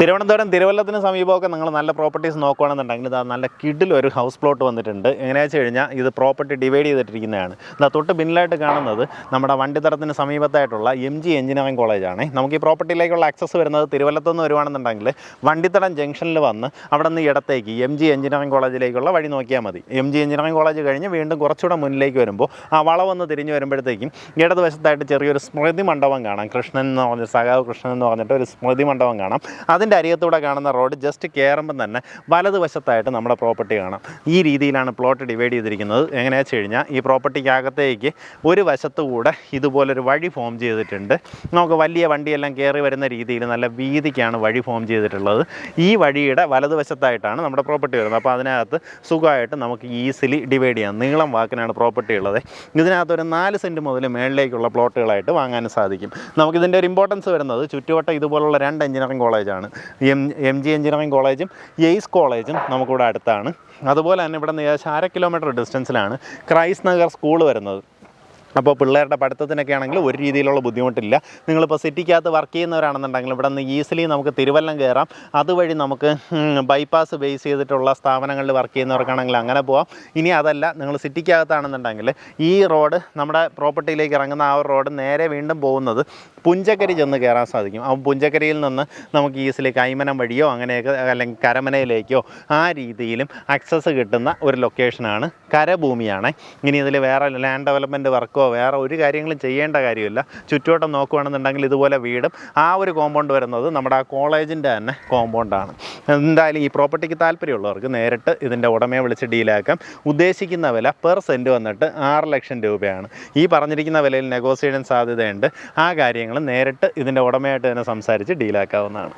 തിരുവനന്തപുരം തിരുവല്ലത്തിന് സമീപമൊക്കെ നിങ്ങൾ നല്ല പ്രോപ്പർട്ടീസ് നോക്കുകയാണെന്നുണ്ടെങ്കിൽ ഇതാ നല്ല കിഡിൽ ഒരു ഹൗസ് പ്ലോട്ട് വന്നിട്ടുണ്ട്. എങ്ങനെയാ വെച്ച് കഴിഞ്ഞാൽ ഇത് പ്രോപ്പർട്ടി ഡിവൈഡ് ചെയ്തിട്ടിരിക്കുന്നതാണ്. ഇതാ തൊട്ട് പിന്നിലായിട്ട് കാണുന്നത് നമ്മുടെ വണ്ടിത്തറത്തിന് സമീപത്തായിട്ടുള്ള എം ജി എഞ്ചിനീയറിംഗ് കോളേജാണ് നമുക്ക് ഈ പ്രോപ്പർട്ടിയിലേക്കുള്ള ആക്സസ് വരുന്നത് തിരുവല്ലത്തുനിന്ന് വരുവാണെന്നുണ്ടെങ്കിൽ വണ്ടിത്തടം ജംഗ്ഷനിൽ വന്ന് അവിടെ നിന്ന് ഇടത്തേക്ക് എം ജി എഞ്ചിനീയറിംഗ് കോളേജിലേക്കുള്ള വഴി നോക്കിയാൽ മതി. എം ജി എഞ്ചിനീയറിംഗ് കോളേജ് കഴിഞ്ഞ് വീണ്ടും കുറച്ചുകൂടെ മുന്നിലേക്ക് വരുമ്പോൾ ആ വളവൊന്ന് തിരിഞ്ഞ് വരുമ്പോഴത്തേക്കും ഇടതുവശത്തായിട്ട് ചെറിയൊരു സ്മൃതി മണ്ഡപം കാണാം. കൃഷ്ണൻ എന്ന് പറഞ്ഞ സഖാവ് കൃഷ്ണൻ എന്ന് പറഞ്ഞിട്ട് ഒരു സ്മൃതി മണ്ഡപം കാണാം. അതിന്റെ അരികത്തൂടെ കാണുന്ന റോഡ് ജസ്റ്റ് കയറുമ്പം തന്നെ വലതുവശത്തായിട്ട് നമ്മുടെ പ്രോപ്പർട്ടി കാണാം. ഈ രീതിയിലാണ് പ്ലോട്ട് ഡിവൈഡ് ചെയ്തിരിക്കുന്നത്. എങ്ങനെയാണെന്ന് വെച്ച് കഴിഞ്ഞാൽ ഈ പ്രോപ്പർട്ടിക്കകത്തേക്ക് ഒരു വശത്തുകൂടെ ഇതുപോലൊരു വഴി ഫോം ചെയ്തിട്ടുണ്ട്. നമുക്ക് വലിയ വണ്ടിയെല്ലാം കയറി വരുന്ന രീതിയിൽ നല്ല വീതിക്കാണ് വഴി ഫോം ചെയ്തിട്ടുള്ളത്. ഈ വഴിയുടെ വലതുവശത്തായിട്ടാണ് നമ്മുടെ പ്രോപ്പർട്ടി വരുന്നത്. അപ്പോൾ അതിനകത്ത് സുഖമായിട്ട് നമുക്ക് ഈസിലി ഡിവൈഡ് ചെയ്യാം. നീളം വാക്കിനാണ് പ്രോപ്പർട്ടി ഉള്ളത്. ഇതിനകത്ത് ഒരു നാല് സെന്റ് മുതൽ മേളിലേക്കുള്ള പ്ലോട്ടുകളായിട്ട് വാങ്ങാനും സാധിക്കും. നമുക്കിതിന്റെ ഒരു ഇമ്പോർട്ടൻസ് വരുന്നത് ചുറ്റുവട്ടം ഇതുപോലുള്ള രണ്ട് എഞ്ചിനീയറിംഗ് കോളേജാണ് എം എം ജി എഞ്ചിനീയറിംഗ് കോളേജും എയ്സ് കോളേജും നമുക്കിവിടെ അടുത്താണ്. അതുപോലെ തന്നെ ഇവിടെ നിന്ന് ഏകദേശം അര കിലോമീറ്റർ ഡിസ്റ്റൻസിലാണ് ക്രൈസ്റ്റ് നഗർ സ്കൂൾ വരുന്നത്. അപ്പോൾ പിള്ളേരുടെ പഠിത്തത്തിനൊക്കെ ആണെങ്കിൽ ഒരു രീതിയിലുള്ള ബുദ്ധിമുട്ടില്ല. നിങ്ങളിപ്പോൾ സിറ്റിക്കകത്ത് വർക്ക് ചെയ്യുന്നവരാണെന്നുണ്ടെങ്കിൽ ഇവിടെ നിന്ന് ഈസിലി നമുക്ക് തിരുവല്ലം കയറാം. അതുവഴി നമുക്ക് ബൈപ്പാസ് ബേസ് ചെയ്തിട്ടുള്ള സ്ഥാപനങ്ങളിൽ വർക്ക് ചെയ്യുന്നവർക്കാണെങ്കിൽ അങ്ങനെ പോവാം. ഇനി അതല്ല നിങ്ങൾ സിറ്റിക്കകത്താണെന്നുണ്ടെങ്കിൽ ഈ റോഡ് നമ്മുടെ പ്രോപ്പർട്ടിയിലേക്ക് ഇറങ്ങുന്ന ആ ഒരു റോഡ് നേരെ വീണ്ടും പോകുന്നത് പുഞ്ചക്കരി ചെന്ന് കയറാൻ സാധിക്കും. ആ പുഞ്ചക്കരിയിൽ നിന്ന് നമുക്ക് ഈസിലി കൈമനം വഴിയോ അങ്ങനെയൊക്കെ അല്ലെങ്കിൽ കരമനയിലേക്കോ ആ രീതിയിലും അക്സസ് കിട്ടുന്ന ഒരു ലൊക്കേഷനാണ് കരഭൂമിയാണ്. ഇനി ഇതിൽ വേറെ ലാൻഡ് ഡെവലപ്മെന്റ് വർക്കോ വേറെ ഒരു കാര്യങ്ങളും ചെയ്യേണ്ട കാര്യമില്ല. ചുറ്റുവട്ടം നോക്കുകയാണെന്നുണ്ടെങ്കിൽ ഇതുപോലെ വീടും ആ ഒരു കോമ്പൗണ്ട് വരുന്നത് നമ്മുടെ ആ കോളേജിന്റെ തന്നെ കോമ്പൗണ്ടാണ് എന്തായാലും ഈ പ്രോപ്പർട്ടിക്ക് താല്പര്യമുള്ളവർക്ക് നേരിട്ട് ഇതിന്റെ ഉടമയെ വിളിച്ച് ഡീലാക്കാം. ഉദ്ദേശിക്കുന്ന വില പെർ സെന്റ് വന്നിട്ട് ആറ് ലക്ഷം രൂപയാണ്. ഈ പറഞ്ഞിരിക്കുന്ന വിലയിൽ നെഗോസിയേഷൻ സാധ്യതയുണ്ട്. ആ കാര്യങ്ങൾ നേരിട്ട് ഇതിന്റെ ഉടമയായിട്ട് തന്നെ സംസാരിച്ച് ഡീലാക്കാവുന്നതാണ്.